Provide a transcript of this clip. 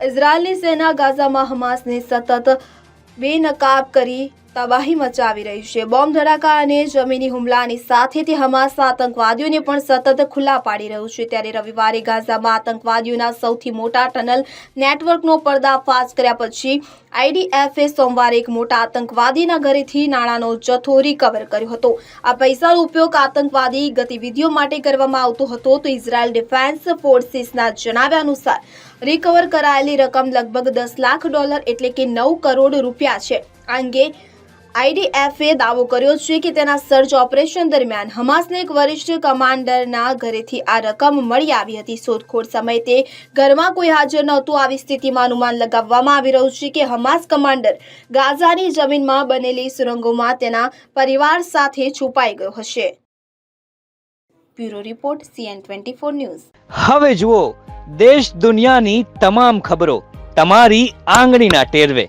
ઇઝરાયલની સેના ગાઝામાં હમાસને સતત બેનકાબ કરી તબાહી મચાવી રહી છે. બોમ્બ ધડાકા અને જમીની હુમલાની સાથે તે હમાસ આતંકવાદીઓને પણ સતત ખુલ્લા પાડી રહ્યું છે. ત્યારે રવિવારે ગાઝામાં આતંકવાદીઓના સૌથી મોટા ટનલ નેટવર્કનો પર્દાફાશ કર્યા પછી આઈડીએફએ સોમવારે એક મોટા આતંકવાદીના ઘરેથી નાણાંનો જથ્થો રિકવર કર્યો હતો. આ પૈસાનો ઉપયોગ આતંકવાદી ગતિવિધિઓ માટે કરવામાં આવતો હતો તો ઇઝરાયલ ડિફેન્સ ફોર્સિસના જણાવ્યા અનુસાર, રિકવર કરાયેલી રકમ લગભગ દસ લાખ ડોલર એટલે કે નવ કરોડ રૂપિયા છે. આ અંગે આઈડીએફએ દાવો કર્યો છે કે તેના સર્ચ ઓપરેશન દરમિયાન હમાસના એક વરિષ્ઠ કમાન્ડરના ઘરેથી આ રકમ મળી આવી હતી. શોધખોળ સમયે તે ઘરમાં કોઈ હાજર નહોતું. આવી સ્થિતિમાં અનુમાન લગાવવામાં આવી રહ્યું છે કે હમાસ કમાન્ડર ગાઝાની જમીનમાં બનેલી સુરંગોમાં તેના પરિવાર સાથે છુપાઈ ગયો હશે. Bureau report, CN twenty four news. હવે જુઓ, દેશ દુનિયાની તમામ ખબરો તમારી આંગળીના ટેરવે.